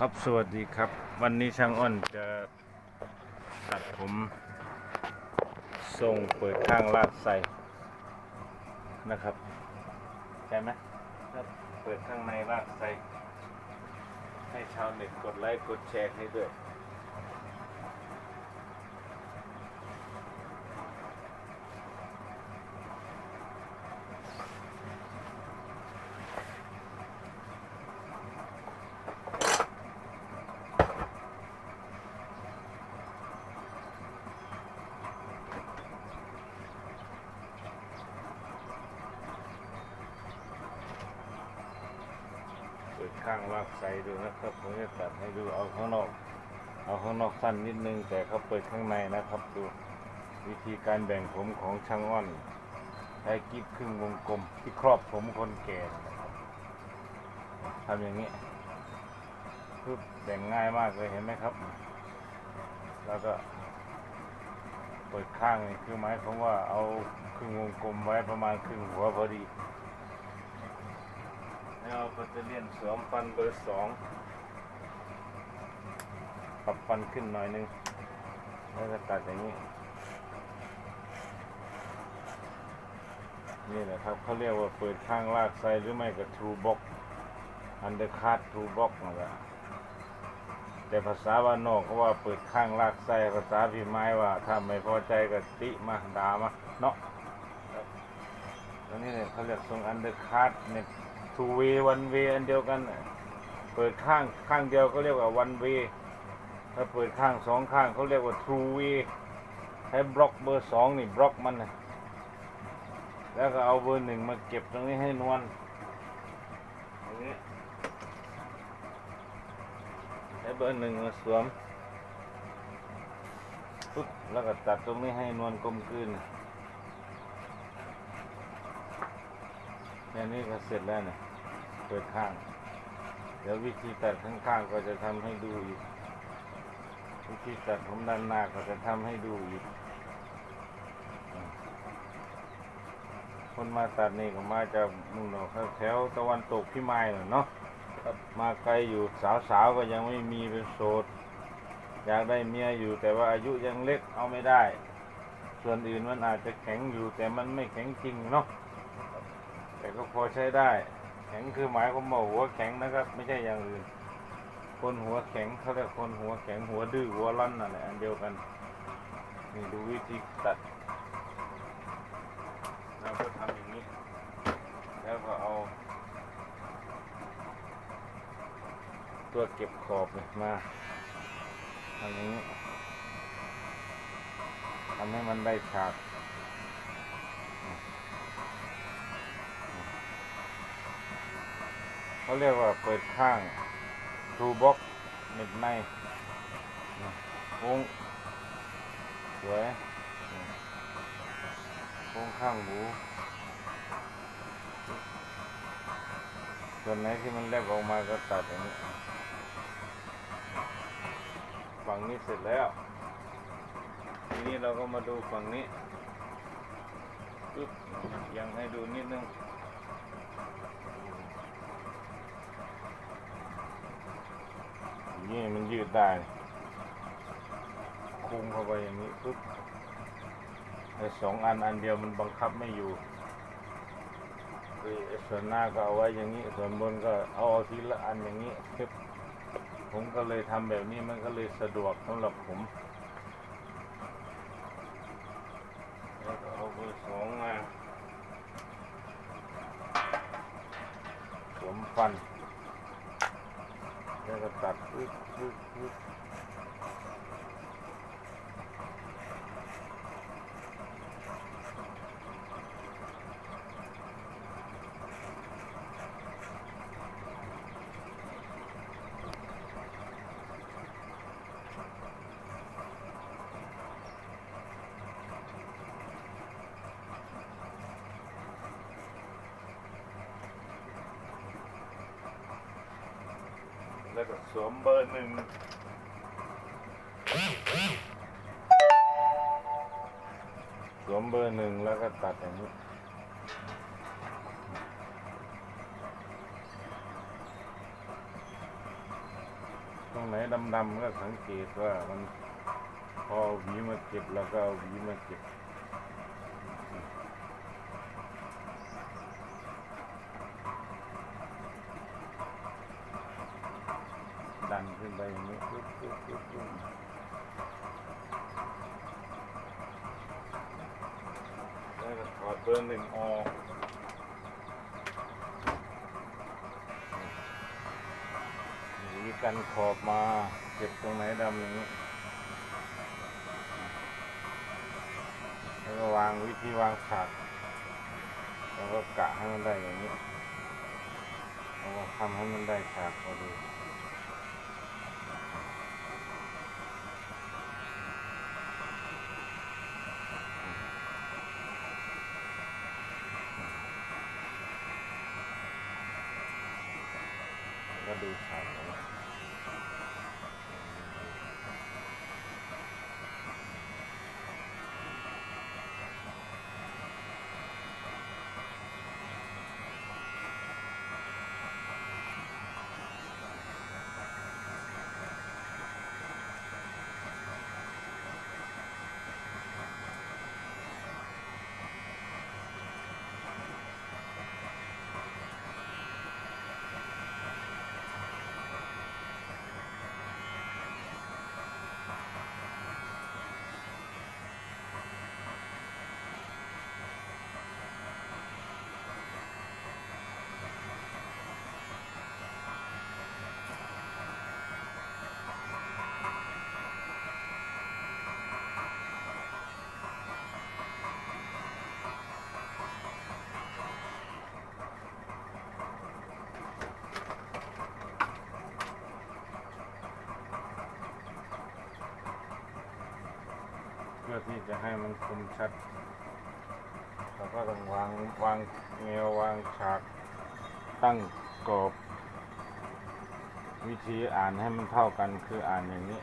ครับสวัสดีครับ วันนี้ช่างอ้อนจะตัดผมทรงเปิดข้างลาดใส่นะครับใช่ไหมครับเปิดข้างในลาดใส่ให้ชาวเน็ตกดไลค์กดแชร์ให้ด้วย ข้างลากใส่ดูนะครับผมจะตัดให้ดูเอาข้างนอก เอาข้างนอกสั้นนิดนึง แต่เขาเปิดข้างในนะครับดูวิธีการแบ่งผมของช่างอ้อนใช้กิ๊บครึ่งวงกลมที่ครอบผมคนแก่ทำอย่างนี้ปึ๊บแบ่งง่ายมากเลยเห็นไหมครับ แล้วก็เปิดข้างนี่คือหมายความว่าเอาครึ่งวงกลมไว้ประมาณครึ่งหัวพอดี เอาแบตเตอรี่ยนสวมฟันเบอร์สองปรับฟันขึ้นหน่อยนึง แล้วก็ตัดอย่างนี้ นี่แหละครับเขาเรียกว่าเปิดข้างลากไซหรือไม่ก็ทรูบ็อกอันเดอร์คัตทรูบ็อกนั่นแหละแต่ภาษาบ้านนอกเขาว่าเปิดข้างลากไซภาษาพี่ไม้ว่า ถ้าไม่พอใจก็ติมาด่ามาเนาะตรงนี้เนี่ยเขาเรียกทรงอันเดอร์คัตเนี่ย ทูเววันเวอันเดียวกันเปิดข้างข้างเดียวก็เรียกว่าวันเวถ้าเปิดข้างสองข้างเขาเรียกว่าทูเวใช้บล็อกเบอร์สองนี่บล็อกมันนะแล้วก็เอาเบอร์หนึ่งมาเก็บตรงนี้ให้นวลอย่างนี้ใช้เบอร์หนึ่งมาสวมปุ๊บแล้วก็ตัดตรงนี้ให้นวลกลมกลืนแค่นี้ก็เสร็จแล้วเนี่ย ปิดข้าง เดี๋ยววิธีตัดข้างๆก็จะทำให้ดูอีกวิธีตัดผมด้านหน้าก็จะทำให้ดูอีก คนมาตัดนี่ก็มาจากนู่นเนาะแถวตะวันตกพี่ไม้น่ะเนาะครับมาไกลอยู่สาวๆก็ยังไม่มีเป็นโสดอยากได้เมียอยู่แต่ว่าอายุยังเล็กเอาไม่ได้ ส่วนอื่นมันอาจจะแข็งอยู่แต่มันไม่แข็งจริงเนาะแต่ก็พอใช้ได้แข็งคือหมายความว่าหัวแข็งนะครับ ไม่ใช่อย่างอื่น คนหัวแข็งเขาเรียกคนหัวแข็งหัวดื้อหัวรั้นนั่นแหละอันเดียวกันนี่ดูวิธีตัดเราก็ทำอย่างนี้ แล้วก็เอา ตัวเก็บขอบเนี่ยมาทำอย่างนี้ทำให้มันได้ฉาก เขาเรียกว่าเปิดข้างทูบ็อกเน็บในโค้งสวยโค้งข้างหูส่วนไหนที่มันแลบออกมาก็ตัดอย่างนี้ฝั่งนี้เสร็จแล้ว ทีนี้เราก็มาดูฝั่งนี้ปึ๊บยังให้ดูนิดนึง นี่มันยื ดได้ คุมเข้าไปอย่างนี้ปุ๊บไอ้สองอันอันเดียวมันบังคับไม่อยู่คือไอ้ส่วนหน้าก็เอาไว้อย่างนี้ ส่วนบนก็เอาเอาทีละอันอย่างนี้ปึ๊บผมก็เลยทำแบบนี้มันก็เลยสะดวกสำหรับผมแล้วก็เอาเบอร์สองมาสวมฟัน ก็ตัดปึ๊บปึ๊บปึ๊บ แล้วก็สวมเบอร์หนึ่งสวมเบอร์หนึ่งแล้วก็ตัดอย่างนี้ตรงไหนดำๆก็สังเกตว่ามันพอเอาหวีมาเก็บแล้วก็หวีมาเก็บ ดันขึ้นไปอย่างนี้ปึ๊บปึ๊บปึ๊บปึ๊บแล้วก็ถ อดเบอร์หนึ่งออกหวีกันขอบมาเก็บตรงไหนดำอย่างนี้แล้วก็วางวิธีวางฉากแล้วก็กะให้มันได้อย่างนี้แล้วก็ทำให้มันได้ฉากพอดี ที่จะให้มันคมชัดเราก็ต้องวางวางแนววางฉากตั้งกรอบ วิธีอ่านให้มันเท่ากันคืออ่านอย่างนี้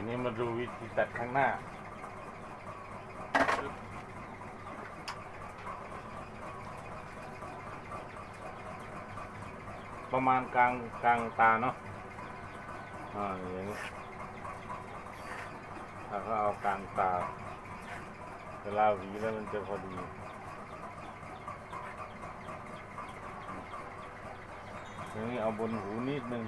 ทีนี้มาดูวิธีตัดข้างหน้า ประมาณกลางกลางตาเนาะอ่าอย่างนี้ถ้าเขาเอากลางตาเวลาหวีแล้วมันจะพอดีอย่างนี้เอาบนหูนิดนึง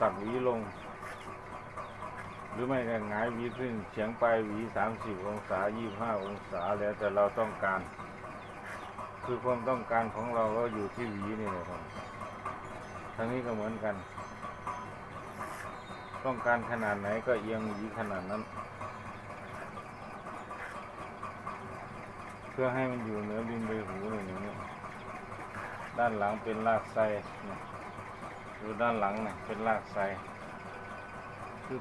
สับหวีลง หรือไม่ก็หงายหวีขึ้นเฉียงไปหวีสามสิบองศายี่ห้าองศาแล้วแต่เราต้องการ คือความต้องการของเราก็อยู่ที่หวีนี่แหละครับทางนี้ก็เหมือนกัน ต้องการขนาดไหนก็เอียงหวีขนาดนั้น เพื่อให้มันอยู่เหนือริมใบหูนี่อย่างนี้ด้านหลังเป็นรากไทรเนี่ย ดูด้านหลังเนี่ยเป็นรากไทรคือ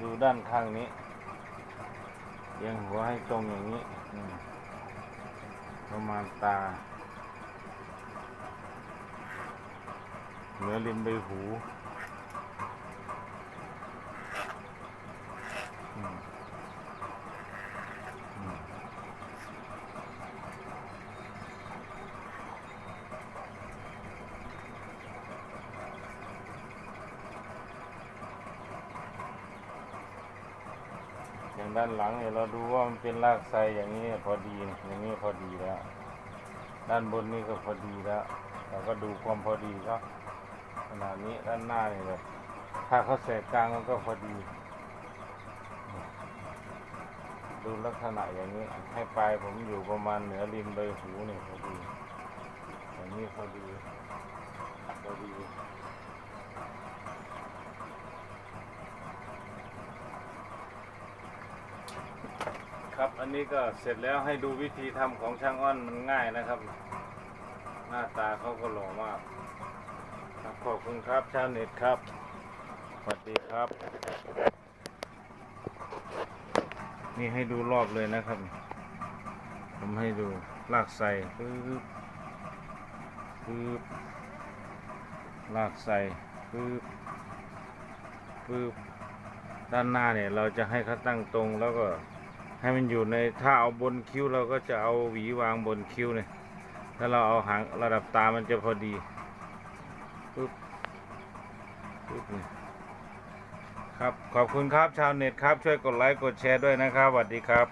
ดูด้านข้างนี้เอียงหัวให้ตรงอย่างนี้อืมประมาณตา เหนือริมใบหูอืมอืมอย่าง ด้านหลังเนี่ยเราดูว่ามันเป็นรากไทรอย่างนี้พอดีอย่างนี้พอดีแล้ว ด้านบนนี่ก็พอดีแล้วเราก็ดูความพอดีก็ขนาดนี้ด้านหน้านี่แบบถ้าเขาแสกกลางมันก็พอดี ดูลักษณะอย่างนี้ ให้ปลายผมอยู่ประมาณเหนือริมใบหูเนี่ยพอดีอย่างนี้พอดีพอดี ครับ อันนี้ก็เสร็จแล้วให้ดูวิธีทำของช่างอ้อนมันง่ายนะครับ หน้าตาเขาก็หล่อมากครับขอบคุณครับชาวเน็ตครับสวัสดีครับ นี่ให้ดูรอบเลยนะครับ ผมให้ดูลากใส่ปึ๊บปึ๊บลากใส่ปึ๊บปึ๊บด้านหน้าเนี่ยเราจะให้เขาตั้งตรงแล้วก็ ให้มันอยู่ในถ้าเอาบนคิ้วเราก็จะเอาหวีวางบนคิ้วเนี่ยถ้าเราเอาหางระดับตามันจะพอดีปึ๊บปึ๊บนี่ครับขอบคุณครับชาวเน็ตครับช่วยกดไลค์กดแชร์ด้วยนะครับสวัสดีครับ